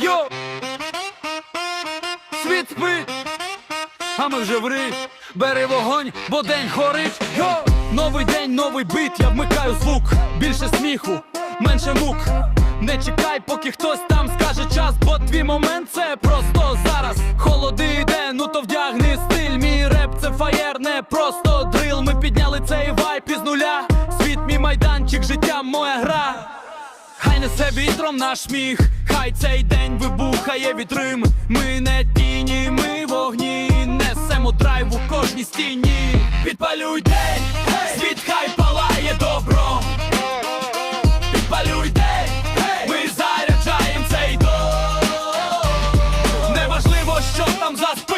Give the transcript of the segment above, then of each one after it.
Йо! Світ спить, а ми вже в рить Бери вогонь, бо день хорить Йо! Новий день, новий бит, я вмикаю звук. Більше сміху, менше мук. Не чекай, поки хтось там скаже час, бо твій момент це просто зараз. Холоди йде, ну то вдягни стиль. Мій реп це фаєр, не просто дрил. Ми підняли цей вайп із нуля. Світ мій майданчик, життя моя гра Хай несе вітром наш сміх, хай цей день вибухає вітрим. Ми не тіні, ми вогні, несемо драйв у кожній стіні. Підпалюй день, світ хай палає добром. Підпалюй день, ми заряджаєм цей дом. Неважливо, що там за спинами.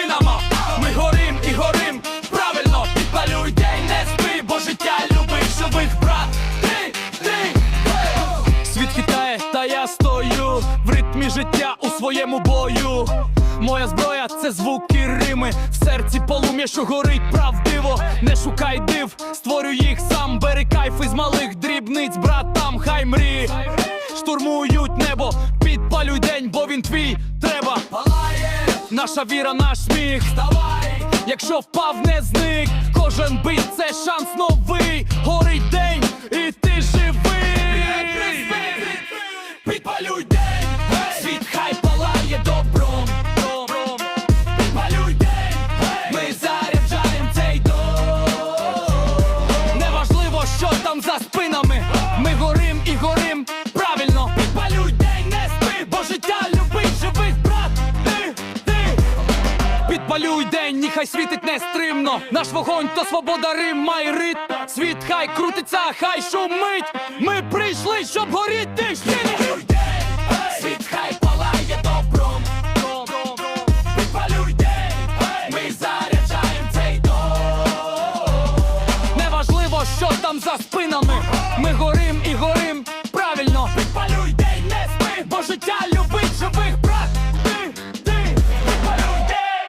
Життя у своєму бою. Моя зброя це звуки рими. В серці полум'я, що горить правдиво. Не шукай див, створюй їх сам. Бери кайф із малих дрібниць, братам, хай мрії. Штурмують небо, підпалюй день, бо він твій треба. Наша віра, наш сміх. Якщо впав, не зник. Кожен бит це шанс Підпалюй день, ніхай світить нестримно. Наш вогонь то свобода Рим має ритм. Світ хай крутиться, хай шумить. Ми прийшли, щоб горіти. Хай палає добром. Ми заряджаєм цей дом. Неважливо, що там за спинами. Ми горим і горим.